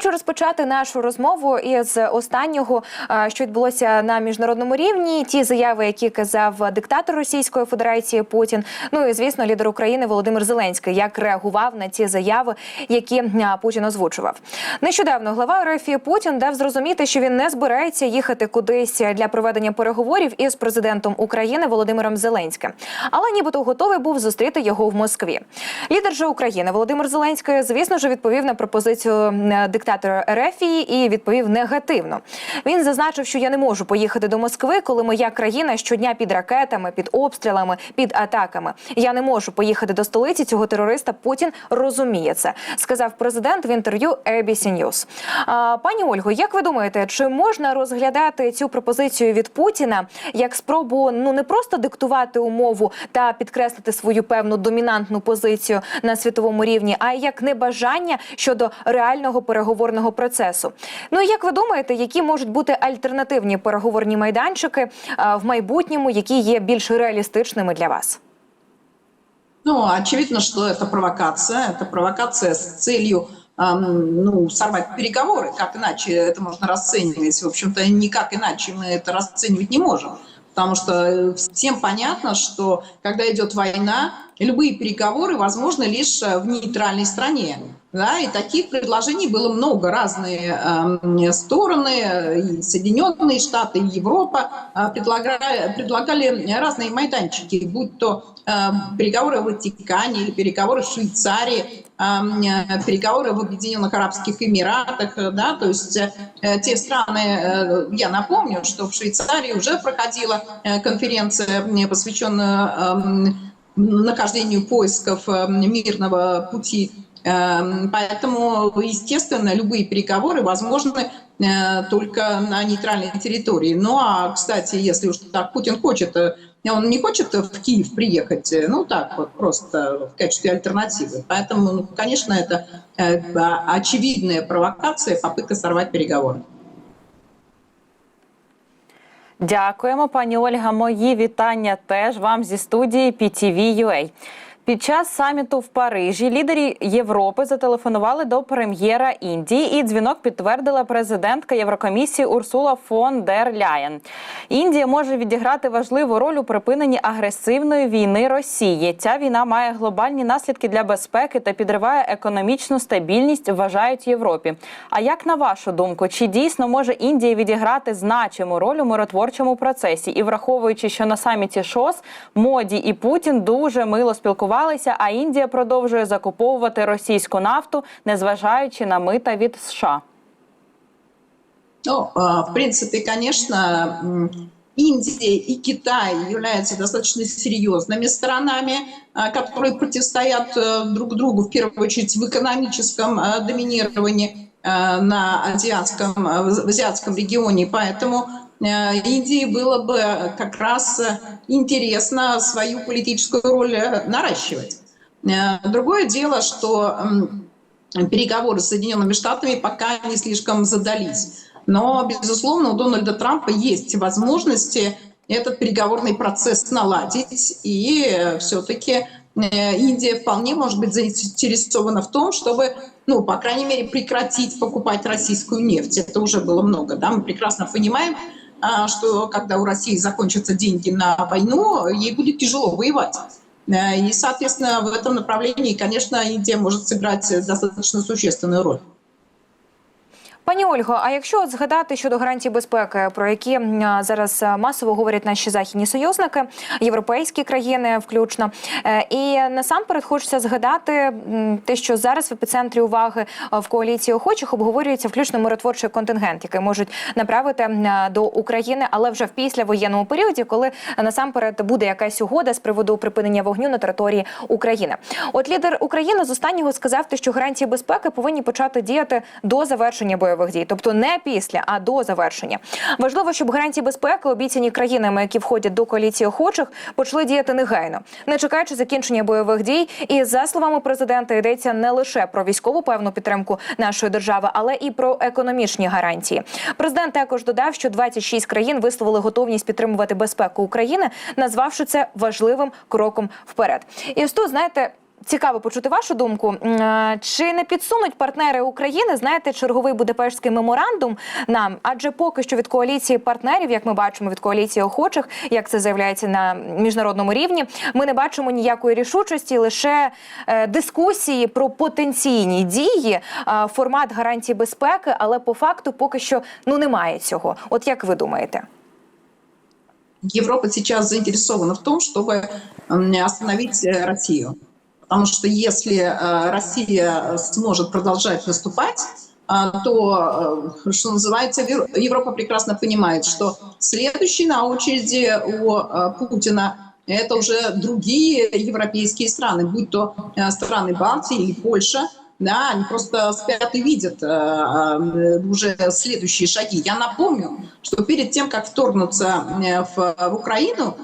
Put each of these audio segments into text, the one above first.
Хочу розпочати нашу розмову із останнього, е, що відбулося на міжнародному рівні. Ті заяви, які казав диктатор Російської Федерації Путін. Ну і звісно, лідер України Володимир Зеленський, як реагував на ці заяви, які е, Путін озвучував. Нещодавно глава РФ Путін дав зрозуміти, що він не збирається їхати кудись для проведення переговорів із президентом України Володимиром Зеленським, але нібито готовий був зустріти його в Москві. Лідер же України Володимир Зеленський, звісно ж, відповів на пропозицію е, диктатора РФ і відповів негативно. Він зазначив, що я не можу поїхати до Москви, коли моя країна щодня під ракетами, під обстрілами, під атаками. Я не можу поїхати до столиці цього терориста. Путін розуміє це, сказав президент в інтерв'ю ABC News. А, Пані Ольго, як ви думаєте, чи можна розглядати цю пропозицію від Путіна як спробу ну не просто диктувати умову та підкреслити свою певну домінантну позицію на світовому рівні, а й як небажання щодо реального переговорного процесу? Ну і як ви думаєте, які можуть бути альтернативні переговорні майданчики а, в майбутньому, які є більш реалістичними для вас? Ну, очевидно, что это провокация. Это провокация с целью эм, ну, сорвать переговоры. Как иначе это можно расценивать? В общем-то, никак иначе мы это расценивать не можем. Потому что всем понятно, что когда идет война, любые переговоры возможны лишь в нейтральной стране. Да, и таких предложений было много. Разные э, стороны, и Соединенные Штаты, и Европа э, предлагали, предлагали разные майданчики, будь то э, переговоры в Ватикане или переговоры в Швейцарии, э, переговоры в Объединенных Арабских Эмиратах. Да, то есть э, те страны, э, я напомню, что в Швейцарии уже проходила э, конференция, посвященная э, нахождению поисков э, мирного пути Поэтому, естественно, любые переговоры возможны только на нейтральной территории. Ну а, кстати, если уж так Путин хочет, он не хочет в Киев приехать, ну так вот, просто в качестве альтернативы. Поэтому, ну, конечно, это очевидная провокация, попытка сорвать переговоры. Дякуємо, пані Ольга. Мої вітання теж вам зі студії PTV.ua. Під час саміту в Парижі лідері Європи зателефонували до прем'єра Індії, і дзвінок підтвердила президентка Єврокомісії Урсула фон дер Ляєн. Індія може відіграти важливу роль у припиненні агресивної війни Росії. Ця війна має глобальні наслідки для безпеки та підриває економічну стабільність. Вважають Європі. А як на вашу думку, чи дійсно може Індія відіграти значиму роль у миротворчому процесі? І враховуючи, що на саміті ШОС Моді і Путін дуже мило спілкувалися, а Індія продовжує закуповувати російську нафту, незважаючи на мита від США. Ну, в принципе, конечно, Индия и Китай являются достаточно серьезными сторонами, которые противостоят друг другу, в первую очередь, в экономическом доминировании на азиатском, в азиатском регионе. Поэтому Индии было бы как раз интересно свою политическую роль наращивать. Другое дело, что переговоры с Соединенными Штатами пока не слишком задались. Но, безусловно, у Дональда Трампа есть возможности этот переговорный процесс наладить. И все-таки Индия вполне может быть заинтересована в том, чтобы, ну, по крайней мере, прекратить покупать российскую нефть. Это уже было много. Да? Мы прекрасно понимаем, что когда у России закончатся деньги на войну, ей будет тяжело воевать. И, соответственно, в этом направлении, конечно, Индия может сыграть достаточно существенную роль. Пані Ольго, а якщо от згадати щодо гарантій безпеки, про які зараз масово говорять наші західні союзники, європейські країни, включно, е, і насамперед хочеться згадати те, що зараз в епіцентрі уваги в коаліції охочих обговорюється включно миротворчий контингент, який можуть направити до України, але вже в післявоєнному періоді, коли насамперед буде якась угода з приводу припинення вогню на території України. От лідер України з останнього сказав, що гарантії безпеки повинні почати діяти до завершення бойових бойових дій, тобто не після, а до завершення. Важливо, щоб гарантії безпеки, обіцяні країнами, які входять до коаліції охочих, почали діяти негайно, не чекаючи закінчення бойових дій. І за словами президента йдеться не лише про військову певну підтримку нашої держави, але і про економічні гарантії. Президент також додав, що 26 країн висловили готовність підтримувати безпеку України, назвавши це важливим кроком вперед. І ось тут, знаєте цікаво почути вашу думку. Е, Чи не підсунуть партнери України, знаєте, черговий Будапештський меморандум нам? Адже поки що від коаліції партнерів, як ми бачимо, від коаліції охочих, як це заявляється на міжнародному рівні, ми не бачимо ніякої рішучості, лише е, дискусії про потенційні дії, е, формат гарантій безпеки, але по факту поки що ну немає цього. От як ви думаєте? Европа сейчас заинтересована в том, чтобы остановить Россию. Потому что если э, Россия сможет продолжать наступать, а, то, э, что называется, Европа прекрасно понимает, что следующий на очереди у э, Путина это уже другие европейские страны, будь то э, страны Балтии или Польша, да, они просто спят и видят э, э, уже следующие шаги. Я напомню, что перед тем, как вторгнуться э, в, Украину,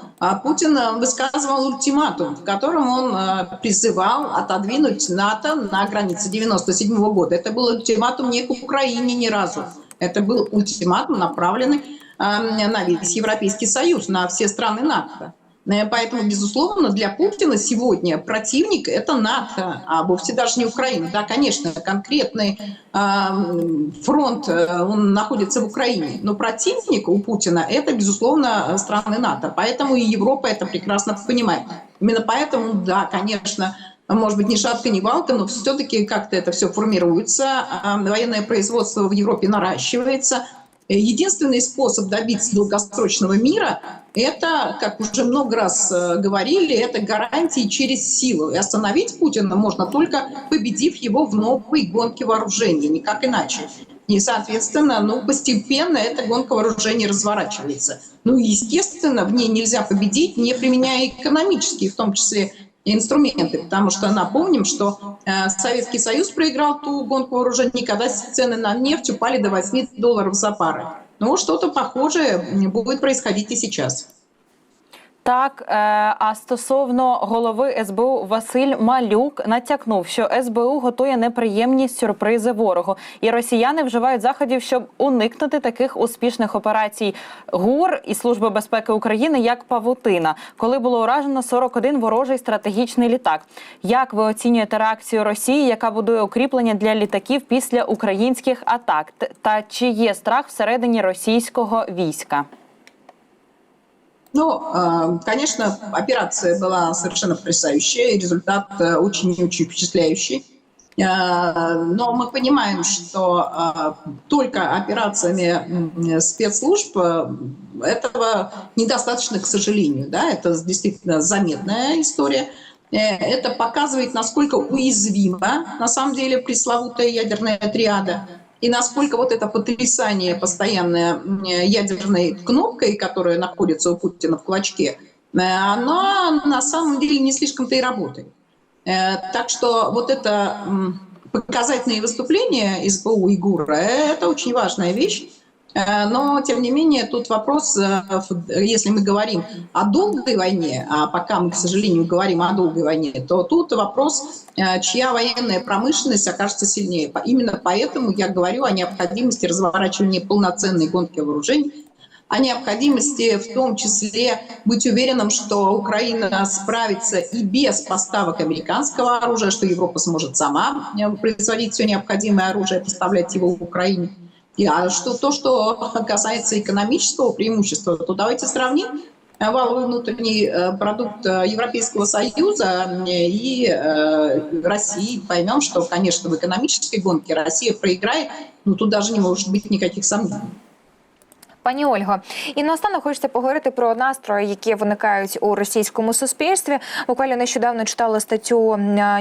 Путин э, высказывал ультиматум, в котором он э, призывал отодвинуть НАТО на границе 97 года. Это был ультиматум не к Украине ни разу. Это был ультиматум, направленный э, на весь Европейский Союз, на все страны НАТО. Э, Поэтому, безусловно, для Путина сегодня противник – это НАТО, а вовсе даже не Украина. Да, конечно, конкретный э, фронт, э, он находится в Украине, но противник у Путина – это, безусловно, страны НАТО. Поэтому и Европа это прекрасно понимает. Именно поэтому, да, конечно, может быть, ни шатка, ни валка, но все-таки как-то это все формируется, а военное производство в Европе наращивается. Единственный способ добиться долгосрочного мира – это, как уже много раз э, говорили, это гарантии через силу. И остановить Путина можно только победив его в новой гонке вооружений, никак иначе. И, соответственно, ну, постепенно эта гонка вооружений разворачивается. Ну, естественно, в ней нельзя победить, не применяя экономические, в том числе инструменты, потому что напомним, что э, Советский Союз проиграл ту гонку вооружений, когда цены на нефть упали до 8 долларов за пары. Ну, что-то похожее будет происходить и сейчас. Так, е, а стосовно голови СБУ Василь Малюк натякнув, що СБУ готує неприємні сюрпризи ворогу, і росіяни вживають заходів, щоб уникнути таких успішних операцій ГУР і Служби безпеки України як павутина, коли було уражено 41 ворожий стратегічний літак. Як ви оцінюєте реакцію Росії, яка будує укріплення для літаків після українських атак? Та чи є страх всередині російського війська? Ну, э, конечно, операция была совершенно потрясающая, результат э, очень и очень впечатляющий. Э, Но мы понимаем, что только операциями спецслужб этого недостаточно, к сожалению. Да? Это действительно заметная история. Это показывает, насколько уязвима на самом деле пресловутая ядерная триада и насколько вот это потрясание постоянное ядерной кнопкой, которая находится у Путина в кулачке, э, она на самом деле не слишком-то и работает. Э, Так что вот это показательные выступления СБУ и ГУРа – это очень важная вещь. Э, Но, тем не менее, тут вопрос, э, если мы говорим о долгой войне, а пока мы, к сожалению, говорим о долгой войне, то тут вопрос, э, чья военная промышленность окажется сильнее. Именно поэтому я говорю о необходимости разворачивания полноценной гонки вооружений, о необходимости в том числе быть уверенным, что Украина справится и без поставок американского оружия, что Европа сможет сама производить все необходимое оружие, поставлять его в Украине. И, а что, то, что касается экономического преимущества, то давайте сравним э, валовый внутренний э, продукт э, Европейского Союза и России. Поймем, что, конечно, в экономической гонке Россия проиграет, но тут даже не может быть никаких сомнений. Пані Ольго, і наостанок хочеться поговорити про настрої, які виникають у російському суспільстві. Буквально нещодавно читала статтю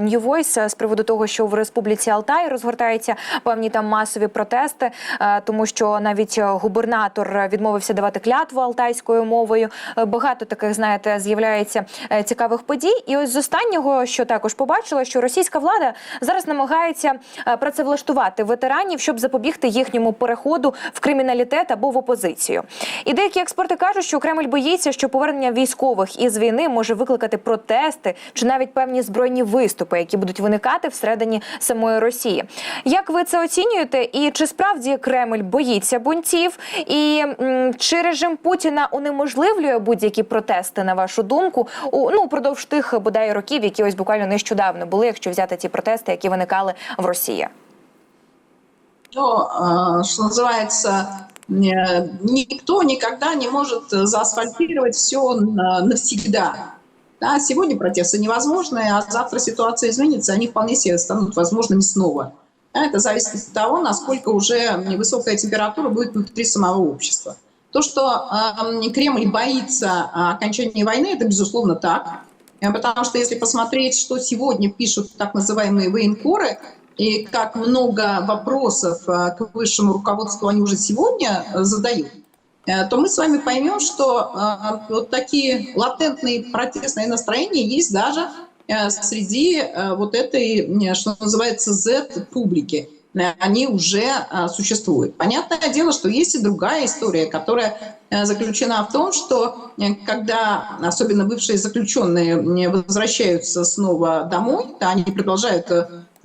New Voice з приводу того, що в Республіці Алтай розгортаються певні там масові протести, е, тому що навіть губернатор відмовився давати клятву алтайською мовою. Е, Багато таких, знаєте, з'являється е, цікавих подій. І ось з останнього, що також побачила, що російська влада зараз намагається е, працевлаштувати ветеранів, щоб запобігти їхньому переходу в криміналітет або в опозицію позицію. І деякі експерти кажуть, що Кремль боїться, що повернення військових із війни може викликати протести чи навіть певні збройні виступи, які будуть виникати всередині самої Росії. Як ви це оцінюєте? І чи справді Кремль боїться бунтів? І м, чи режим Путіна унеможливлює будь-які протести, на вашу думку, у ну упродовж тих бодай років, які ось буквально нещодавно були, якщо взяти ті протести, які виникали в Росії? Ну, э, что называется, э, никто никогда не может заасфальтировать все навсегда. Да, сегодня протесты невозможны, а завтра ситуация изменится, они вполне себе станут возможными снова. Это зависит от того, насколько уже высокая температура будет внутри самого общества. То, что э, Кремль боится э, окончания войны, это безусловно так. Э, Потому что если посмотреть, что сегодня пишут так называемые военкоры, и как много вопросов э, к высшему руководству они уже сегодня э, задают, э, то мы с вами поймем, что вот такие латентные протестные настроения есть даже среди вот этой, что называется, Z-публики. Они уже существуют. Понятное дело, что есть и другая история, которая заключена в том, что когда особенно бывшие заключенные возвращаются снова домой, то они продолжают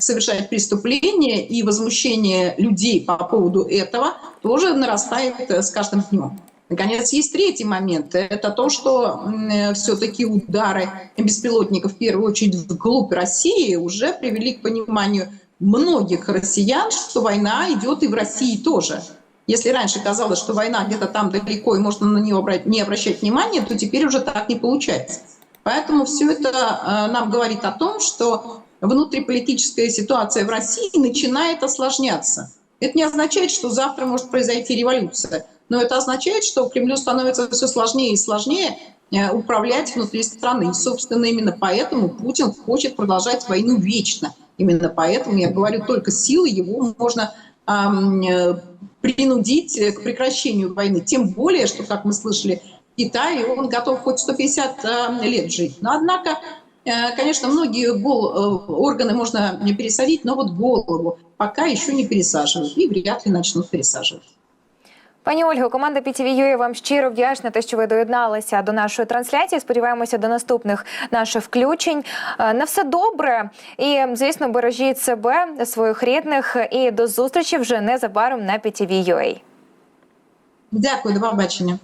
совершать преступления, и возмущение людей по поводу этого тоже нарастает э, с каждым днем. Наконец, есть третий момент. Это то, что все-таки удары беспилотников, в первую очередь вглубь России, уже привели к пониманию многих россиян, что война идет и в России тоже. Если раньше казалось, что война где-то там далеко и можно на нее не обращать внимания, то теперь уже так не получается. Поэтому все это э, нам говорит о том, что внутриполитическая ситуация в России начинает осложняться. Это не означает, что завтра может произойти революция, но это означает, что Кремлю становится все сложнее и сложнее э, управлять внутри страны. И, собственно, именно поэтому Путин хочет продолжать войну вечно. Именно поэтому, я говорю, только силой его можно ам, э, принудить к прекращению войны. Тем более, что, как мы слышали, Китай, он готов хоть 150 э, лет жить. Но, однако, конечно, многие гол- э, органы можно пересадить, но вот голову пока еще не пересаживают и вряд ли начнут пересаживать. Пані Ольго, команда PTV.ua вам щиро вдячна, те, що ви доєдналися до нашої трансляції. Сподіваємося до наступних наших включень. Е, На все добре і звісно, бережіть себе, своїх рідних і до зустрічі вже незабаром на PTV.ua. Дякую, до побачення.